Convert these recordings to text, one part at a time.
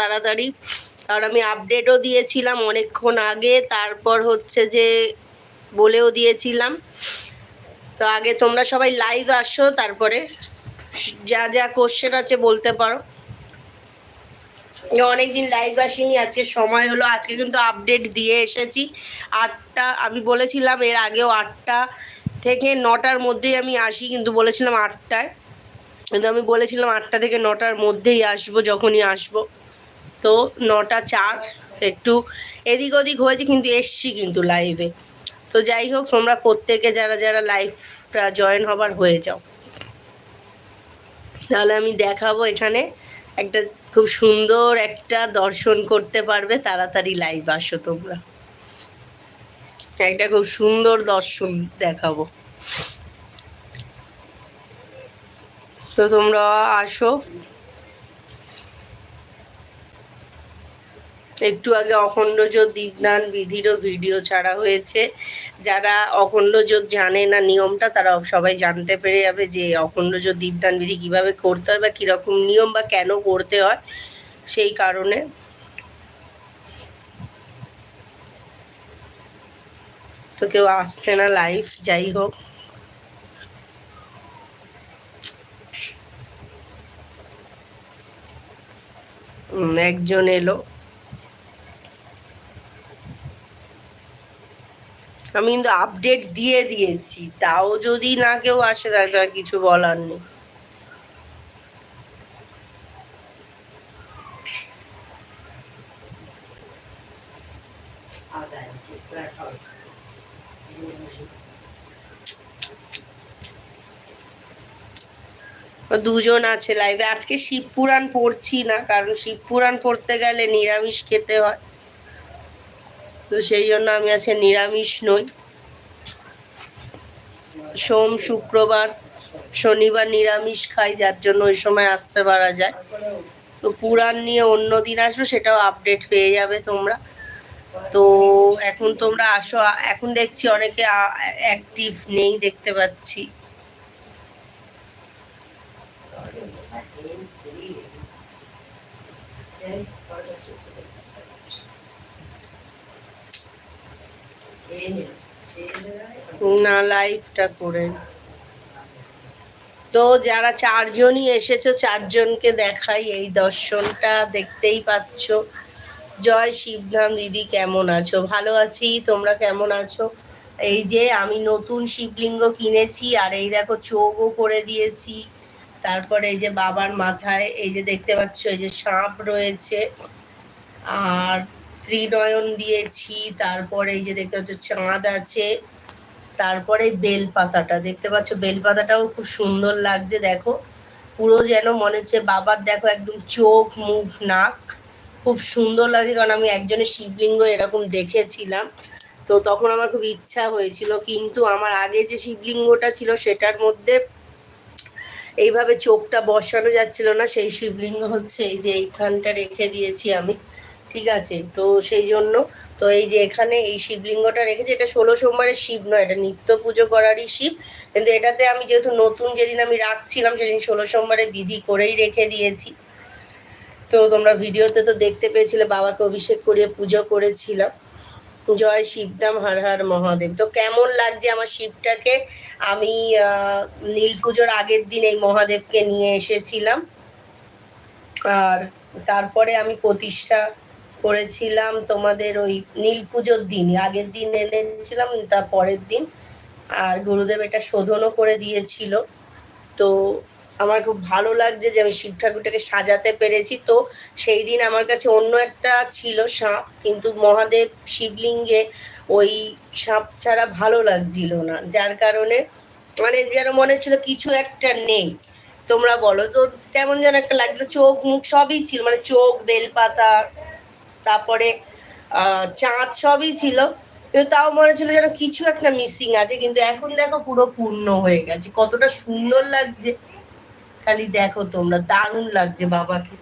তাড়াতাড়ি। কারণ আমি আপডেটও দিয়েছিলাম অনেকক্ষণ আগে, তারপর হচ্ছে যে বলেও দিয়েছিলাম। তো আগে তোমরা সবাই লাইভ আসো, তারপরে যা যা কোশ্চেন আছে বলতে পারো। অনেকদিন লাইভ আসিনি, আজকে সময় হলো, আজকে কিন্তু আপডেট দিয়ে এসেছি। আটটা, আমি বলেছিলাম এর আগেও আটটা থেকে নটার মধ্যেই আমি আসি, কিন্তু বলেছিলাম আটটায়। কিন্তু আমি বলেছিলাম আটটা থেকে নটার মধ্যেই আসব, যখনই আসব। তো নটা চার একটু এদিক ওদিক হয়েছে, কিন্তু এসছি কিন্তু লাইভে তো যাই হোক, তোমরা প্রত্যেকে যারা যারা লাইভটা জয়েন হবার হয়ে যাও। তাহলে আমি দেখাবো এখানে একটা খুব সুন্দর একটা দর্শন করতে পারবে, তাড়াতাড়ি লাইভ আসো তোমরা। একটা খুব সুন্দর দর্শন দেখাবো। তো তোমরা আসো। একটু আগে অখণ্ড জোত দীপদান বিধিরও ভিডিও ছাড়া হয়েছে। যারা অখণ্ড জোত জানে না নিয়মটা, তারা সবাই জানতে পেরে যাবে যে অখণ্ড জোত দীপদান বিধি কীভাবে করতে হয় বা কীরকম নিয়ম বা কেন করতে হয় সেই কারণে। তো কেউ আসছে না লাইভ যাই হোক। একজন এলো। আমি কিন্তু আপডেট দিয়ে দিয়েছি, তাও যদি না কেউ আসে তাহলে আর কিছু বলার নেই। দুজন আছে লাইভে আজকে শিব পুরাণ পড়ছি না, কারণ শিব পুরাণ পড়তে গেলে নিরামিষ খেতে হয়। তো সেই জন্য আমি আজকে নিরামিষ নই। সোম, শুক্রবার, শনিবার নিরামিষ খাই, যার জন্য ওই সময় আসতে পারা যায়। তো পুরাণ নিয়ে অন্য দিন আসব, সেটাও আপডেট পেয়ে যাবে তোমরা। তো এখন তোমরা আসো এখন দেখছি অনেকে অ্যাক্টিভ নেই দেখতে পাচ্ছি। না লাইভটা করে। তো যারা চারজনই এসেছ, চারজনকে দেখাই এই দর্শনটা, দেখতেই পাচ্ছ। জয় শিবধাম দিদি, কেমন আছো? ভালো আছি, তোমরা কেমন আছো? এই যে আমি নতুন শিবলিঙ্গ কিনেছি, আর এই দেখো চোখও করে দিয়েছি। তারপরে এই যে বাবার মাথায়, এই যে দেখতে পাচ্ছ, এই যে সাপ রয়েছে। আর ত্রিনয়ন দিয়েছি, তারপরে এই যে দেখতে পাচ্ছ চাঁদ আছে, তারপরে বেল পাতাটা দেখতে পাচ্ছ বেল পাতাটাও খুব সুন্দর লাগছে, দেখো। পুরো যেন মনে হচ্ছে বাবার, দেখো একদম চোখ, মুখ, নাক, খুব সুন্দর লাগে কারণ আমি একজনের শিবলিঙ্গ এরকম দেখেছিলাম। তো তখন আমার খুব ইচ্ছা হয়েছিল, কিন্তু আমার আগে যে শিবলিঙ্গটা ছিল সেটার মধ্যে এইভাবে চোখটা বসানো যাচ্ছিল না, সেই শিবলিঙ্গ হচ্ছে এই যে এইখানটা রেখে দিয়েছি আমি। ঠিক আছে, তো সেই জন্য, তো এই যে এখানে এই শিবলিঙ্গটা রেখেছি, এটা ষোলো সোমবারের শিব নয়, এটা নিত্য পুজো করারই শিব, কিন্তু এটাতে আমি যেহেতু নতুন যেদিন আমি রাখছিলাম, সেদিন ষোলো সোমবারে বিধি করেই রেখে দিয়েছি। তো তোমরা ভিডিওতে তো দেখতে পেয়েছিলে, বাবাকে অভিষেক করিয়ে পুজো করেছিলাম। জয় শিবদাম, হর হর মহাদেব। তো কেমন লাগছে আমার শিবটাকে? আমি নীল পুজোর আগের দিন এই মহাদেবকে নিয়ে এসেছিলাম। আর তারপরে আমি প্রতিষ্ঠা করেছিলাম তোমাদের ওই নীল পুজোর দিন, আগের দিন এনেছিলাম, তার পরের দিন। আর গুরুদেব এটা শোধনও করে দিয়েছিল। তো আমার খুব ভালো লাগছে যে আমি শিব ঠাকুরটাকে সাজাতে পেরেছি। তো সেই দিন আমার কাছে অন্য একটা ছিল সাপ, কিন্তু মহাদেব শিবলিঙ্গে ওই সাপ ছাড়া ভালো লাগছিল না। যার কারণে মানে যেন মনে হচ্ছিল কিছু একটা নেই। তোমরা বলো, তো কেমন যেন একটা লাগল চোখ মুখ সবই ছিল মানে চোখ, বেলপাতা তারপরে চাঁদ সবই ছিল। কিন্তু তাও মনে হচ্ছিল যেন কিছু একটা মিসিং আছে, কিন্তু এখন দেখো পুরো পূর্ণ হয়ে গেছে। কতটা সুন্দর লাগছে। খালি দেখো তোমরা, দারুণ লাগছে বাবাকে।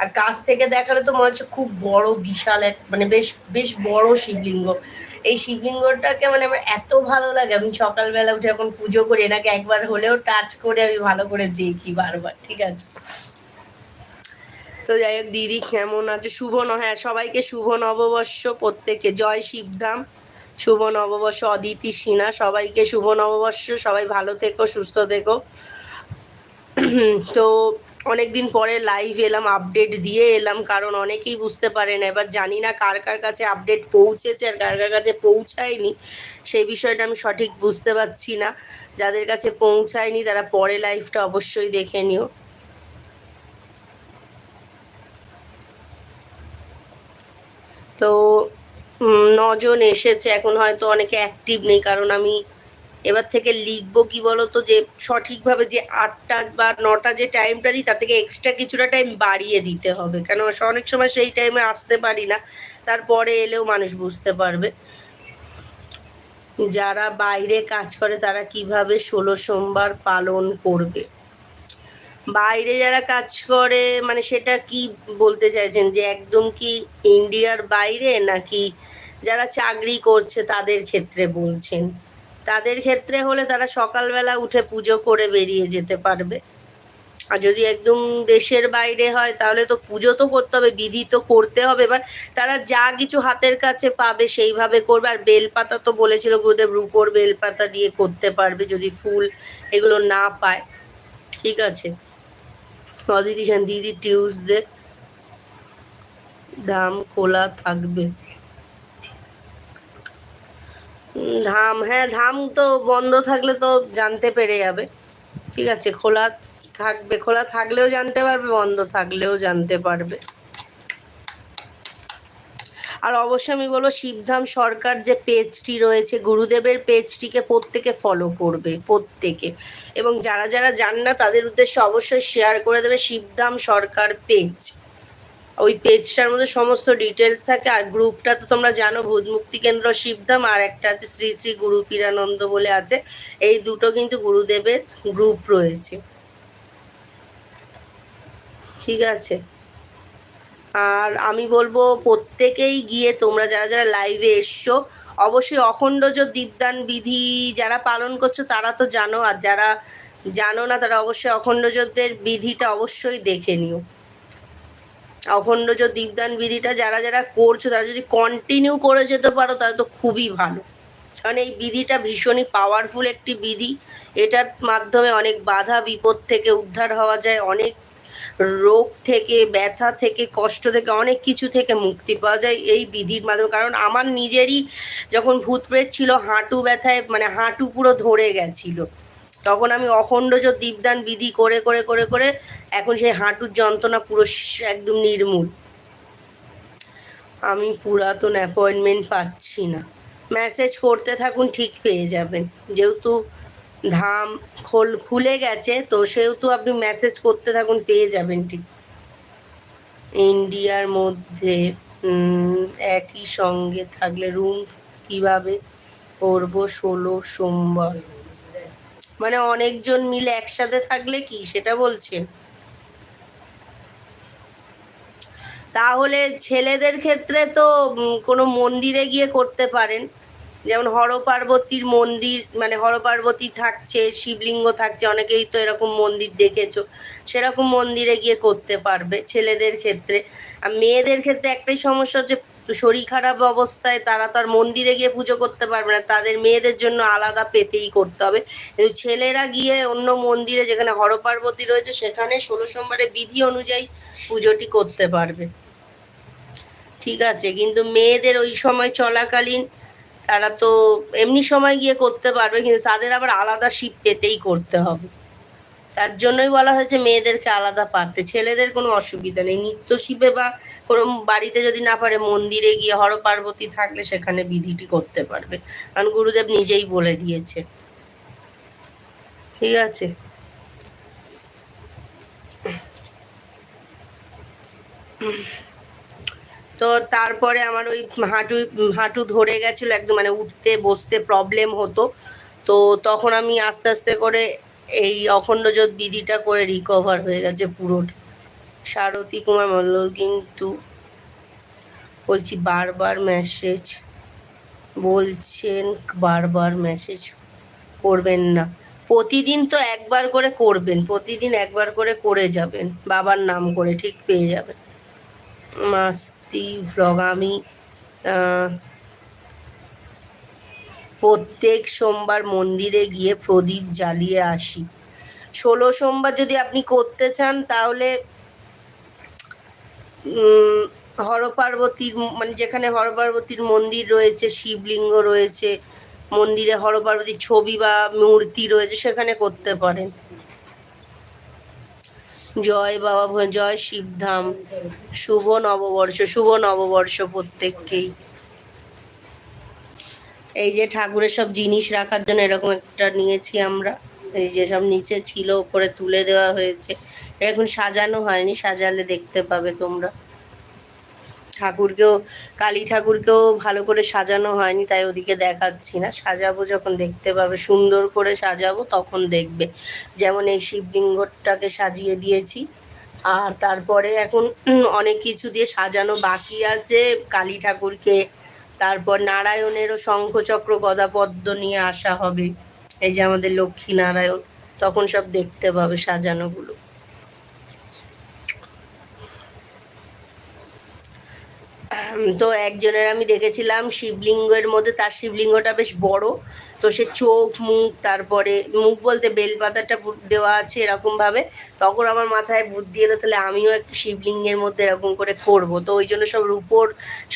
আর কাছ থেকে দেখালে তো মনে হচ্ছে খুব বড়, বিশাল এক মানে বেশ বেশ বড় শিবলিঙ্গ। এই শিবলিঙ্গটাকে মানে আমার এত ভালো লাগে। আমি সকালবেলা উঠে এখন পুজো করি এনাকে একবার হলেও টাচ করে আমি ভালো করে দেখি বারবার, ঠিক আছে? তো যাই হোক, দিদি কেমন আছে? শুভ ন হ্যাঁ সবাইকে শুভ নববর্ষ প্রত্যেকে। জয় শিবধাম। শুভ নববর্ষ অদিতি সিনহা। সবাইকে শুভ নববর্ষ। সবাই ভালো থেকো, সুস্থ থেকো। তো অনেক দিন পরে লাইভ এলাম আপডেট দিয়ে এলাম, কারণ অনেকেই বুঝতে পারে না। এবার জানি না কার কার কাছে আপডেট পৌঁছেছে আর কার কার কাছে পৌঁছায়নি। সেই বিষয়টা আমি সঠিক বুঝতে পারছি না। যাদের কাছে পৌঁছায়নি, তারা পরে লাইভটা অবশ্যই দেখে নিও। তো নজন এসেছে। এখন হয়তো অনেকে অ্যাক্টিভ নেই, কারণ আমি এবার থেকে লিখব কি বলতো যে, সঠিকভাবে যে আটটা বা নটা যে টাইমটা দিই, তার থেকে এক্সট্রা কিছুটা টাইম বাড়িয়ে দিতে হবে। কেন অনেক সময় সেই টাইমে আসতে পারি না, তারপরে এলেও মানুষ বুঝতে পারবে। যারা বাইরে কাজ করে, তারা কীভাবে ষোলো সোমবার পালন করবে? বাইরে যারা কাজ করে মানে সেটা কি বলতে চাইছেন? যে একদম কি ইন্ডিয়ার বাইরে নাকি যারা চাকরি করছে তাদের ক্ষেত্রে বলছেন? তাদের ক্ষেত্রে হলে তারা সকালবেলা উঠে পুজো করে বেরিয়ে যেতে পারবে। আর যদি একদম দেশের বাইরে হয়, তাহলে তো পুজো তো করতে হবে, বিধি তো করতে হবে। এবার তারা যা কিছু হাতের কাছে পাবে সেইভাবে করবে। আর বেলপাতা তো বলেছিল গুরুদেব, রূপোর বেলপাতা দিয়ে করতে পারবে যদি ফুল এগুলো না পায়। ঠিক আছে? সেন দিদি টিউসডে দাম খোলা থাকবে। ধাম হ্যাঁ ধাম তো বন্ধ থাকলে তো জানতে পেরে যাবে। ঠিক আছে, খোলা থাকবে, খোলা থাকলেও জানতে পারবে, বন্ধ থাকলেও জানতে পারবে। আর অবশ্যই আমি বলব শিবধাম সরকার যে পেজটি রয়েছে, গুরুদেবের পেজটিকে প্রত্যেকে ফলো করবে, প্রত্যেকে। এবং যারা যারা জান না, তাদের উদ্দেশ্যে অবশ্যই শেয়ার করে দেবে শিবধাম সরকার পেজ ওই পেজটার মধ্যে সমস্ত ডিটেলস থাকে, আর গ্রুপটা তো তোমরা জানো ভূত মুক্তি কেন্দ্র, শিবধাম, আর একটা আছে শ্রী শ্রী গুরু পীরানন্দ বলে আছে। এই দুটো কিন্তু গুরুদেবের গ্রুপ রয়েছে। ঠিক আছে? আর আমি বলব প্রত্যেকেই গিয়ে তোমরা যারা যারা লাইভে এসছো, অবশ্যই অখণ্ডজ দীপদান বিধি যারা পালন করছ তারা তো জানো, আর যারা জানো না তারা অবশ্যই অখণ্ডজদের বিধিটা অবশ্যই দেখে নিও। অখণ্ডজ দীপদান বিধিটা যারা যারা করছ, তারা যদি কন্টিনিউ করে যেতে পারো তাহলে তো খুবই ভালো। কারণ এই বিধিটা ভীষণই পাওয়ারফুল একটি বিধি। এটার মাধ্যমে অনেক বাধা বিপদ থেকে উদ্ধার হওয়া যায়, অনেক রোগ থেকে, ব্যথা থেকে, কষ্ট থেকে, অনেক কিছু থেকে মুক্তি পাওয়া যায় এই বিধির মাধ্যমে। কারণ আমার নিজেরই যখন ভূত প্রেত ছিল, হাঁটু ব্যথায় মানে হাঁটু পুরো ধরে গেছিল। তখন আমি অখণ্ডজ দীপদান বিধি করে করে করে করে এখন সেই হাঁটুর যন্ত্রণা পুরো একদম নির্মূল। আমি পুরাতন অ্যাপয়েন্টমেন্ট পাচ্ছি না। মেসেজ করতে থাকুন, ঠিক পেয়ে যাবেন। যেহেতু ধাম খোল, খুলে গেছে। তো সেহেতু আপনি মেসেজ করতে থাকুন, পেয়ে যাবেন ঠিক। ইন্ডিয়ার মধ্যে একই সঙ্গে থাকলে রুম কীভাবে করব ষোলো সোমবার? মানে অনেকজন মিলে একসাথে থাকলে কি সেটা বলছেন? তাহলে ছেলেদের ক্ষেত্রে তো কোনো মন্দিরে গিয়ে করতে পারেন। যেমন হর পার্বতীর মন্দির মানে হর পার্বতী থাকছে, শিবলিঙ্গ থাকছে, অনেকেই তো এরকম মন্দির দেখেছ। সেরকম মন্দিরে গিয়ে করতে পারবে ছেলেদের ক্ষেত্রে। আর মেয়েদের ক্ষেত্রে একটাই সমস্যা হচ্ছে, শরীর খারাপ অবস্থায় তারা তো আর মন্দিরে গিয়ে পুজো করতে পারবে না। তাদের মেয়েদের জন্য আলাদা পেতেই করতে হবে। কিন্তু ছেলেরা গিয়ে অন্য মন্দিরে যেখানে হর পার্বতী রয়েছে, সেখানে ষোলো সোমবারের বিধি অনুযায়ী পুজোটি করতে পারবে। ঠিক আছে, কিন্তু মেয়েদের ওই সময় চলাকালীন তারা তো এমনি সময় গিয়ে করতে পারবে, কিন্তু তাদের আবার আলাদা শিব পেতেই করতে হবে। তার জন্যই বলা হয়েছে মেয়েদেরকে আলাদা পাতে, ছেলেদের কোনো অসুবিধা নেই। নিত্য শিবে বা কোনো বাড়িতে যদি না পারে, মন্দিরে গিয়ে হর পার্বতী থাকলে সেখানে বিধিটি করতে পারবে। কারণ গুরুদেব নিজেই বলে দিয়েছে। ঠিক আছে? তো তারপরে আমার ওই হাঁটু হাঁটু ধরে গেছিল একদম মানে উঠতে, বসতে প্রবলেম হতো। তো তখন আমি আস্তে আস্তে করে এই অখণ্ডজোত বিধিটা করে রিকভার হয়ে গেছে পুরোটা। সারথী কুমার মল্ল কিন্তু বলছি বারবার মেসেজ বলছেন বারবার মেসেজ করবেন না। প্রতিদিন তো একবার করে করবেন, প্রতিদিন একবার করে করে যাবেন, বাবার নাম করে ঠিক পেয়ে যাবেন। মাস্তি ভ্লগ আমি প্রত্যেক সোমবার মন্দিরে গিয়ে প্রদীপ জ্বালিয়ে আসি। ষোলো সোমবার যদি আপনি করতে চান, তাহলে হরপার্বতীর মানে যেখানে হরপার্বতীর মন্দির রয়েছে, শিবলিঙ্গ রয়েছে, মন্দিরে হরপার্বতীর ছবি বা মূর্তি রয়েছে, সেখানে করতে পারেন। জয় বাবা জয় শিবধাম। শুভ নববর্ষ শুভ নববর্ষ প্রত্যেককেই। এই যে ঠাকুরের সব জিনিস রাখার জন্য এরকম একটা নিয়েছি আমরা। এই যে সব নিচে ছিল ওপরে তুলে দেওয়া হয়েছে। এরকম সাজানো হয়নি, সাজালে দেখতে পাবে তোমরা। ঠাকুরকেও, কালী ঠাকুরকেও ভালো করে সাজানো হয়নি, তাই ওদিকে দেখাচ্ছি না। সাজাবো যখন দেখতে পাবে, সুন্দর করে সাজাবো তখন দেখবে। যেমন এই শিবলিঙ্গটাকে সাজিয়ে দিয়েছি। আর তারপরে এখন অনেক কিছু দিয়ে সাজানো বাকি আছে। কালী ঠাকুরকে, তারপর নারায়ণেরও শঙ্খচক্র, গদাপদ্ম নিয়ে আসা হবে। এই যে আমাদের লক্ষ্মী নারায়ণ, তখন সব দেখতে পাবে সাজানোগুলো। তো একজনের আমি দেখেছিলাম শিবলিঙ্গের মধ্যে, তার শিবলিঙ্গটা বেশ বড়। তো সে চোখ, মুখ, তারপরে মুখ বলতে বেলপাতাটা দেওয়া আছে এরকমভাবে। তখন আমার মাথায় বুদ্ধি এলো, তাহলে আমিও একটু শিবলিঙ্গের মধ্যে এরকম করে করব। তো ওই জন্য সব রূপোর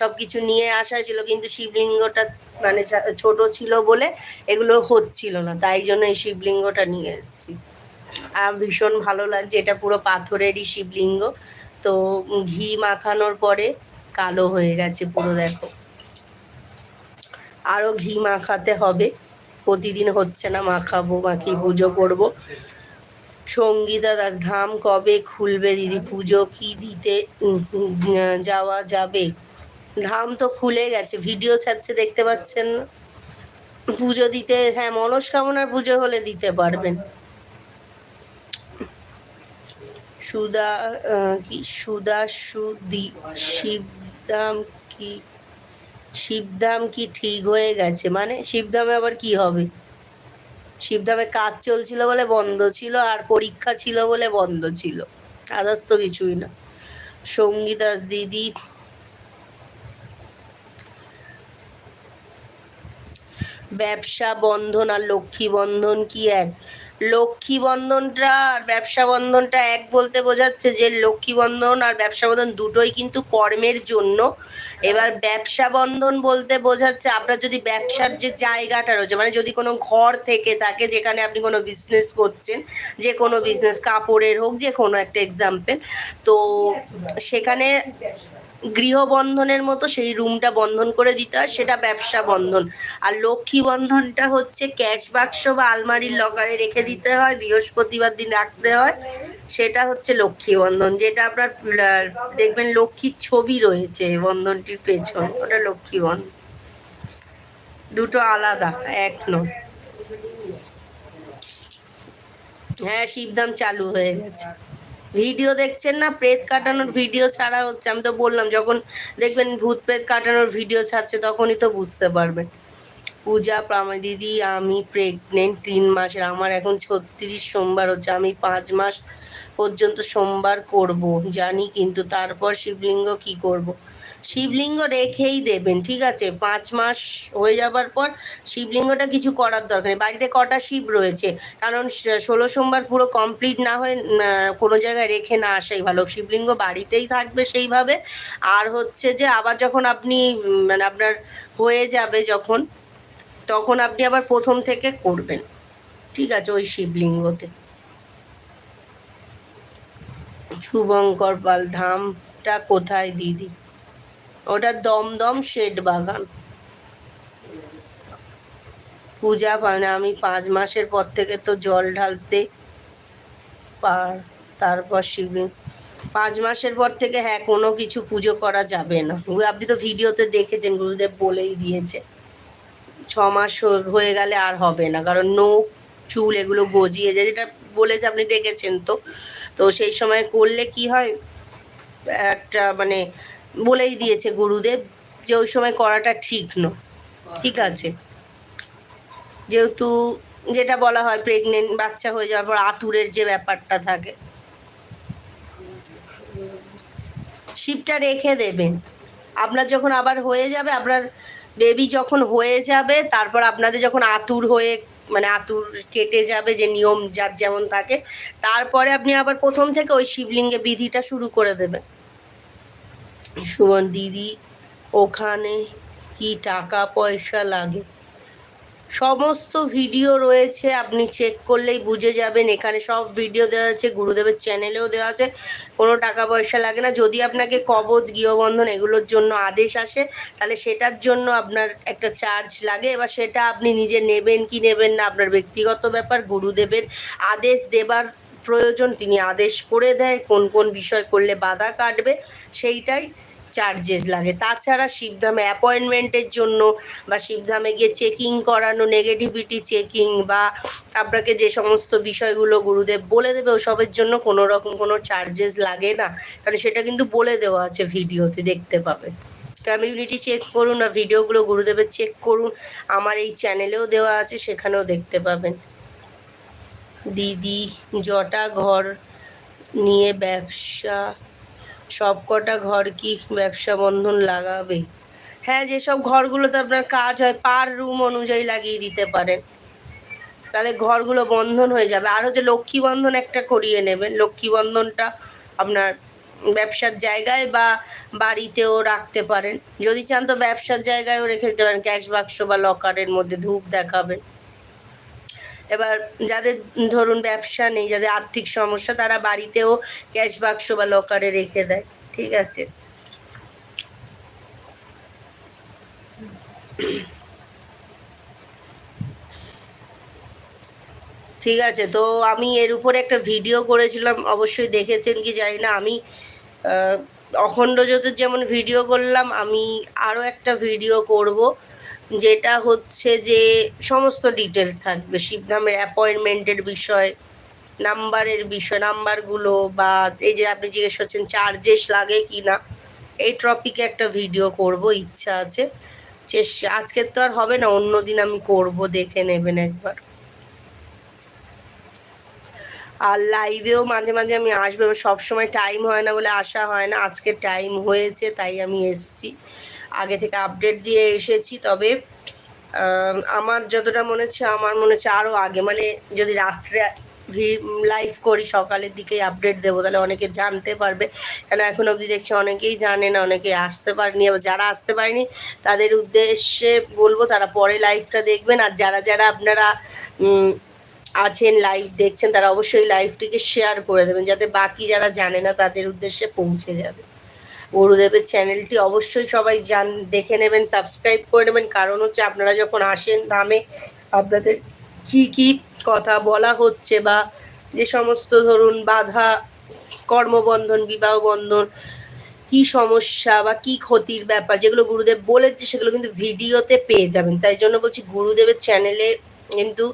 সব কিছু নিয়ে আসা ছিল কিন্তু শিবলিঙ্গটা মানে ছোট ছিল বলে এগুলো হচ্ছিল না। তাই জন্য এই শিবলিঙ্গটা নিয়ে এসেছি। আর ভীষণ ভালো লাগছে, এটা পুরো পাথরেরই শিবলিঙ্গ। তো ঘি মাখানোর পরে কালো হয়ে গেছে পুরো, দেখো। আরও ঘি মাখাতে হবে। প্রতিদিন হচ্ছে না, মাখাবো, মাখি পুজো করব। সঙ্গীতা দাস ধাম কবে খুলবে দিদি পুজো? কি দিতে যাওয়া যাবে? ধাম তো খুলে গেছে, ভিডিও ছাড়ছে, দেখতে পাচ্ছেন না। পুজো দিতে হ্যাঁ মনস্কামনার পুজো হলে দিতে পারবেন। সুদা কি? সুদা সুদি শিবদাম কি? শিবদাম কি ঠিক হয়ে গেছে? মানে শিবধামে আবার কি হবে? শিবধামে কাজ চলছিল বলে বন্ধ ছিল আর পরীক্ষা ছিল বলে বন্ধ ছিল। আদার্স তো কিছুই না। সঙ্গীতাস দিদি ব্যবসা বন্ধন আর লক্ষ্মী বন্ধন কি এক? লক্ষ্মী বন্ধনটা আর ব্যবসা বন্ধনটা এক বলতে বোঝাচ্ছে যে লক্ষ্মী বন্ধন আর ব্যবসা বন্ধন দুটোই কিন্তু কর্মের জন্য। এবার ব্যবসা বন্ধন বলতে বোঝাচ্ছে আপনার যদি ব্যবসার যে জায়গাটা রয়েছে মানে যদি কোনো ঘর থেকে থাকে যেখানে আপনি কোনো বিজনেস করছেন, যে কোনো বিজনেস কাপড়ের হোক যে কোনো একটা এক্সাম্পল তো সেখানে গৃহবন্ধনের মতো সেই রুমটা বন্ধন করে দিতে হয়, সেটা ব্যবসা বন্ধন। আর লক্ষ্মী বন্ধনটা হচ্ছে ক্যাশ বাক্স বা আলমারির লকারে রেখে দিতে হয়, বৃহস্পতিবার দিন রাখতে হয়, সেটা হচ্ছে লক্ষ্মী বন্ধন, যেটা আপনার দেখবেন লক্ষ্মীর ছবি রয়েছে বন্ধনটির পেছন, ওটা লক্ষ্মী বন্ধন। দুটো আলাদা, এক নয়। হ্যাঁ শিবধাম চালু হয়ে গেছে। ভিডিও দেখছেন না, প্রেত কাটানোর ভিডিও ছাড়া হচ্ছে আমি তো বললাম, যখন দেখবেন ভূত প্রেত কাটানোর ভিডিও ছাড়ছে, তখনই তো বুঝতে পারবেন পূজা, প্রামা দিদি, আমি প্রেগনেন্ট তিন মাসের, আমার এখন ছত্রিশ, সোমবার হচ্ছে, আমি পাঁচ মাস পর্যন্ত সোমবার করব, জানি কিন্তু তারপর শিবলিঙ্গ কি করব। শিবলিঙ্গ রেখেই দেবেন, ঠিক আছে? পাঁচ মাস হয়ে যাবার পর শিবলিঙ্গটা কিছু করার দরকার নেই। বাড়িতে কটা শিব রয়েছে? কারণ ষোলো সোমবার পুরো কমপ্লিট না হয়ে কোনো জায়গায় রেখে না আসাই ভালো। শিবলিঙ্গ বাড়িতেই থাকবে সেইভাবে। আর হচ্ছে যে, আবার যখন আপনি মানে আপনার হয়ে যাবে যখন, তখন আপনি আবার প্রথম থেকে করবেন। ঠিক আছে, ওই শিবলিঙ্গতে। শুভঙ্কর পাল, ধামটা কোথায়, দিদি? ওটা দমদম শেড বাগান। পূজা মানে আমি পাঁচ মাসের পর থেকে তো জল ঢালতে পার, তারপর শিবলিঙ্গ পাঁচ মাসের পর থেকে হ্যাঁ কোনো কিছু পুজো করা যাবে না। আপনি তো ভিডিওতে দেখেছেন, গুরুদেব বলেই দিয়েছে। ছ মাস হয়ে গেলে আর হবে না, কারণ নখ, চুল এগুলো গজিয়ে যায়, যেটা বলেছে আপনি দেখেছেন তো। তো সেই সময় করলে কি হয়, একটা মানে বলেই দিয়েছে গুরুদেব যে ওই সময় করাটা ঠিক নয় ঠিক আছে। যেহেতু যেটা বলা হয় প্রেগনেন্ট বাচ্চা হয়ে যাওয়ার পর আতুরের যে ব্যাপারটা থাকে। শিপটা রেখে দেবেন। আপনার যখন আবার হয়ে যাবে, আপনার বেবি যখন হয়ে যাবে, তারপর আপনাদের যখন আতুর হয়ে মানে আতুর কেটে যাবে, যে নিয়ম যার যেমন থাকে, তারপরে আপনি আবার প্রথম থেকে ওই শিবলিঙ্গে বিধিটা শুরু করে দেবেন। সুমন দিদি, ওখানে কি টাকা পয়সা লাগে? সমস্ত ভিডিও রয়েছে, আপনি চেক করলেই বুঝে যাবেন। এখানে সব ভিডিও দেওয়া আছে, গুরুদেবের চ্যানেলেও দেওয়া আছে। কোনো টাকা পয়সা লাগে না। যদি আপনাকে কবচ, গৃহবন্ধন এগুলোর জন্য আদেশ আসে, তাহলে সেটার জন্য আপনার একটা চার্জ লাগে। এবার সেটা আপনি নিজে নেবেন কি নেবেন না, আপনার ব্যক্তিগত ব্যাপার, গুরুদেবের আদেশ দেবার প্রয়োজন, তিনি আদেশ করে দেয় কোন কোন বিষয় করলে বাধা কাটবে, সেইটাই চার্জেস লাগে। তাছাড়া শিবধামে অ্যাপয়েন্টমেন্টের জন্য বা শিবধামে গিয়ে চেকিং করানো নেগেটিভিটি চেকিং বা আপনাকে যে সমস্ত বিষয়গুলো গুরুদেব বলে দেবে, ওসবের জন্য কোনো রকম কোনো চার্জেস লাগে না। কারণ সেটা কিন্তু বলে দেওয়া আছে ভিডিওতে, দেখতে পাবেন কমিউনিটি চেক করুন বা ভিডিওগুলো গুরুদেবের চেক করুন। আমার এই চ্যানেলেও দেওয়া আছে, সেখানেও দেখতে পাবেন। দিদি, জটা ঘর নিয়ে ব্যবসা, সব কটা ঘর কি ব্যবসা বন্ধন লাগাবে? হ্যাঁ যেসব ঘরগুলোতে আপনার কাজ হয়, পার রুম অনুযায়ী লাগিয়ে দিতে পারেন। তাহলে ঘরগুলো বন্ধন হয়ে যাবে। আরও যে লক্ষ্মী বন্ধন একটা করিয়ে নেবেন। লক্ষ্মী বন্ধনটা আপনার ব্যবসার জায়গায় বা বাড়িতেও রাখতে পারেন। যদি চান তো ব্যবসার জায়গায়ও রেখে দিতে পারেন। ক্যাশ বাক্স বা লকারের মধ্যে ধূপ দেখাবেন। এবার যাদের ধরুন ব্যবসা নেই, যাদের আর্থিক সমস্যা, তারা বাড়িতেও ক্যাশ বাক্স বা লকারে রেখে দেয়। ঠিক আছে? ঠিক আছে, তো আমি এর উপরে একটা ভিডিও করেছিলাম, অবশ্যই দেখেছেন কি জানি না, আমি অখণ্ড যেমন ভিডিও করলাম, আমি আরও একটা ভিডিও করব। যেটা হচ্ছে যে সমস্ত ডিটেলস থাকবে। শিবধামের অ্যাপয়েন্টমেন্টের বিষয় নাম্বারের বিষয় নাম্বারগুলো বা এই যে আপনি জিজ্ঞেস করছেন চার্জেস লাগে কি না এই টপিকে একটা ভিডিও করব, ইচ্ছা আছে। আজকের তো আর হবে না, অন্য দিন আমি করব, দেখে নেবেন একবার। আর লাইভেও মাঝে মাঝে আমি আসব এবার সবসময় টাইম হয় না বলে আসা হয় না, আজকে টাইম হয়েছে, তাই আমি এসেছি। আগে থেকে আপডেট দিয়ে এসেছি। তবে আমার যতটা মনে হচ্ছে, আমার মনে হচ্ছে আরও আগে। মানে যদি রাত্রে লাইভ করি, সকালের দিকেই আপডেট দেবো, তাহলে অনেকে জানতে পারবে। কেন এখন অবধি দেখছি অনেকেই জানে না, অনেকে আসতে পারেনি, আবার যারা আসতে পারেনি, তাদের উদ্দেশ্যে বলব, তারা পরে লাইভটা দেখবেন। আর যারা যারা আপনারা আছেন লাইভ দেখছেন, তারা অবশ্যই লাইভটিকে শেয়ার করে দেবেন, যাতে বাকি যারা জানে না, তাদের উদ্দেশ্যে পৌঁছে যাবে। গুরুদেবের চ্যানেলটি অবশ্যই সবাই জান, দেখে নেবেন সাবস্ক্রাইব করে নেবেন। কারণ হচ্ছে আপনারা যখন আসেন ধামে আপনাদের কি কি কথা বলা হচ্ছে বা যে সমস্ত ধরুন বাধা, কর্মবন্ধন, বিবাহ বন্ধন, কি সমস্যা বা কি ক্ষতির ব্যাপার, যেগুলো গুরুদেব বলেছে, সেগুলো কিন্তু ভিডিওতে পেয়ে যাবেন। তাই জন্য বলছি, গুরুদেবের চ্যানেলে কিন্তু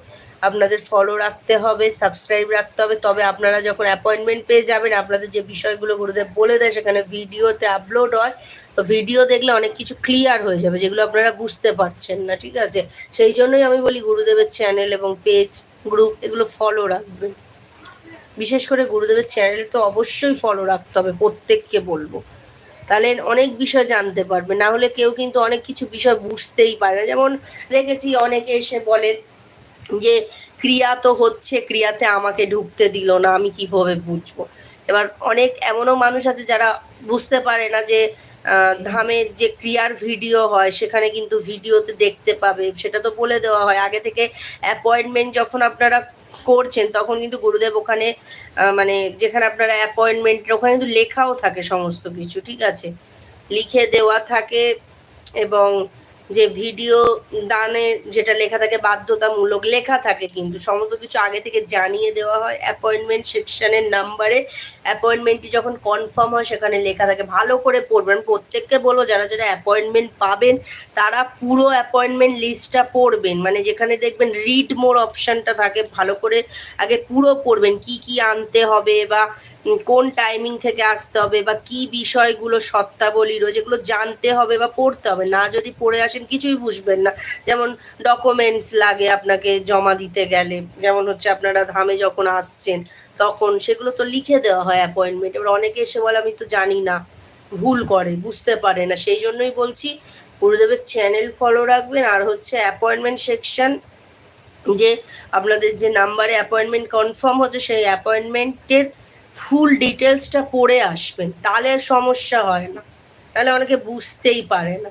আপনাদের ফলো রাখতে হবে সাবস্ক্রাইব রাখতে হবে। তবে আপনারা যখন অ্যাপয়েন্টমেন্ট পেয়ে যাবেন, আপনাদের যে বিষয়গুলো গুরুদেব বলে দেয়, সেখানে ভিডিওতে আপলোড হয়। তো ভিডিও দেখলে অনেক কিছু ক্লিয়ার হয়ে যাবে, যেগুলো আপনারা বুঝতে পারছেন না, ঠিক আছে? সেই জন্যই আমি বলি গুরুদেবের চ্যানেল এবং পেজ গ্রুপ এগুলো ফলো রাখবেন। বিশেষ করে গুরুদেবের চ্যানেল তো অবশ্যই ফলো রাখতে হবে, প্রত্যেককে বলব। তাহলে অনেক বিষয় জানতে পারবে, না হলে কেউ কিন্তু অনেক কিছু বিষয় বুঝতেই পারে না। যেমন দেখেছি, অনেকে এসে বলে যে ক্রিয়া তো হচ্ছে, ক্রিয়াতে আমাকে ঢুকতে দিল না, আমি কীভাবে বুঝব? এবার অনেক এমনও মানুষ আছে যারা বুঝতে পারে না যে ধামের যে ক্রিয়ার ভিডিও হয়, সেখানে কিন্তু ভিডিওতে দেখতে পাবে। সেটা তো বলে দেওয়া হয়। আগে থেকে অ্যাপয়েন্টমেন্ট যখন আপনারা করছেন, তখন কিন্তু গুরুদেব ওখানে মানে যেখানে আপনারা অ্যাপয়েন্টমেন্টের ওখানে কিন্তু লেখাও থাকে সমস্ত কিছু, ঠিক আছে? লিখে দেওয়া থাকে এবং যে ভিডিও দানে যেটা লেখা থাকে, বাধ্যতামূলক লেখা থাকে কিন্তু। সমস্ত কিছু আগে থেকে জানিয়ে দেওয়া হয় অ্যাপয়েন্টমেন্ট সেকশনের নাম্বারে অ্যাপয়েন্টমেন্টটি যখন কনফার্ম হয়, সেখানে লেখা থাকে, ভালো করে পড়বেন। প্রত্যেককে বলব যারা যারা অ্যাপয়েন্টমেন্ট পাবেন, তারা পুরো অ্যাপয়েন্টমেন্ট লিস্টটা পড়বেন। মানে যেখানে দেখবেন রিড মোর অপশানটা থাকে, ভালো করে আগে পুরো পড়বেন, কি কি আনতে হবে বা কোন টাইমিং থেকে আসতে হবে বা কি বিষয়গুলো সত্তাবলী যেগুলো জানতে হবে বা পড়তে হবে। না যদি পড়ে আসেন কিছুই বুঝবেন না। যেমন ডকুমেন্টস লাগে আপনাকে জমা দিতে গেলে। যেমন হচ্ছে আপনারা ধামে যখন আসছেন, তখন সেগুলো তো লিখে দেওয়া হয় অ্যাপয়েন্টমেন্ট এবার অনেকে এসে বলে, আমি তো জানি না। ভুল করে, বুঝতে পারে না। সেই জন্যই বলছি, গুরুদেবের চ্যানেল ফলো রাখবেন। আর হচ্ছে অ্যাপয়েন্টমেন্ট সেকশন যে আপনাদের যে নাম্বারে অ্যাপয়েন্টমেন্ট কনফার্ম হচ্ছে, সেই অ্যাপয়েন্টমেন্টের ফুল ডিটেলসটা পড়ে আসবেন তাহলে সমস্যা হয় না। তাহলে অনেকে বুঝতেই পারে না।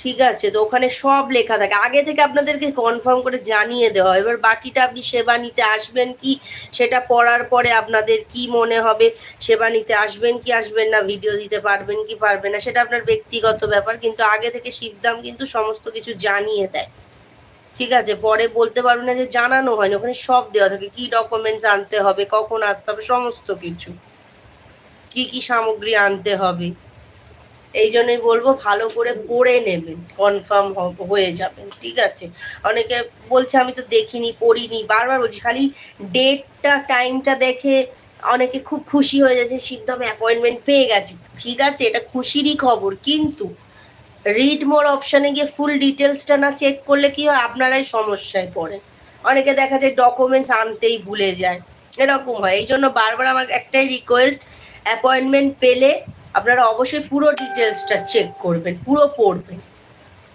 ঠিক আছে, তো ওখানে সব লেখা থাকে। আগে থেকে আপনাদেরকে কনফার্ম করে জানিয়ে দেওয়া এবার বাকিটা আপনি সেবা নিতে আসবেন কি, সেটা পড়ার পরে আপনাদের কি মনে হবে, সেবা নিতে আসবেন কি, আসবেন না ভিডিও দিতে পারবেন কি, পারবেন না, সেটা আপনার ব্যক্তিগত ব্যাপার। কিন্তু আগে থেকে শিবদাম কিন্তু সমস্ত কিছু জানিয়ে দেয়। ঠিক আছে, পরে বলতে পারবেন না যে জানানো হয়নি, ওখানে সব দেওয়া থাকে, কি ডকুমেন্টস আনতে হবে, কখন আসতে হবে, সমস্ত কিছু। কি কি সামগ্রী আনতে হবে, এই জন্যই বলব ভালো করে পড়ে নেবেন কনফার্ম হয়ে যাবেন, ঠিক আছে। অনেকে বলছে আমি তো দেখিনি, পড়িনি, বারবার বলছি, খালি ডেটটা টাইমটা দেখে অনেকে খুব খুশি হয়ে যাচ্ছে সিদ্ধমে অ্যাপয়েন্টমেন্ট পেয়ে গেছে, ঠিক আছে, এটা খুশিরই খবর, কিন্তু রিড মোর অপশানে গিয়ে ফুল ডিটেলসটা না চেক করলে কি হয়? আপনারাই সমস্যায় পড়েন। অনেকে দেখা যায় ডকুমেন্টস আনতেই ভুলে যায়। এরকম হয়। এই জন্য বারবার আমার একটাই রিকোয়েস্ট অ্যাপয়েন্টমেন্ট পেলে আপনারা অবশ্যই পুরো ডিটেলসটা চেক করবেন, পুরো পড়বেন।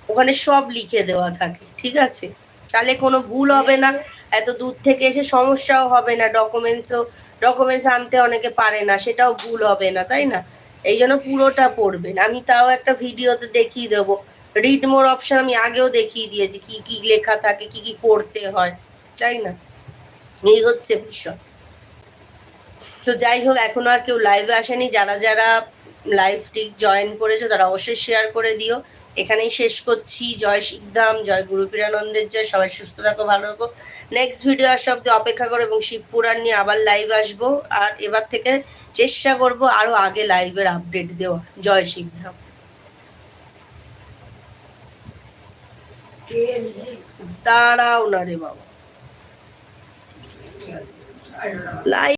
ওখানে সব লিখে দেওয়া থাকে, ঠিক আছে? তাহলে কোনো ভুল হবে না। এত দূর থেকে এসে সমস্যাও হবে না। ডকুমেন্টসও ডকুমেন্টস আনতে অনেকে পারে না, সেটাও ভুল হবে না, তাই না? এই জন্য পুরোটা পড়বেন। আমি তাও একটা ভিডিওতে দেখিয়ে দেবো। রিড মোর অপশন আমি আগেও দেখিয়ে দিয়েছি কি কি লেখা থাকে, কি কি পড়তে হয়, তাই না? এই হচ্ছে বিষয়। তো যাই হোক, এখনও আর কেউ লাইভে আসেনি। যারা যারা লাইভটি জয়েন করেছ, তারা অবশ্যই শেয়ার করে দিও। এখানেই শেষ করছি। জয় শিবধাম জয় গুরু পীরানন্দের জয়। সবাই সুস্থ থাকো, ভালো থাকো। নেক্সট ভিডিও আসা অব্দি অপেক্ষা করো এবং শিব পুরাণ নিয়ে আবার লাইভ আসব। আর এবার থেকে চেষ্টা করব আরও আগে লাইভের আপডেট দেওয়া জয় শিবধাম দাঁড়াও না রে বাবা। লাইভ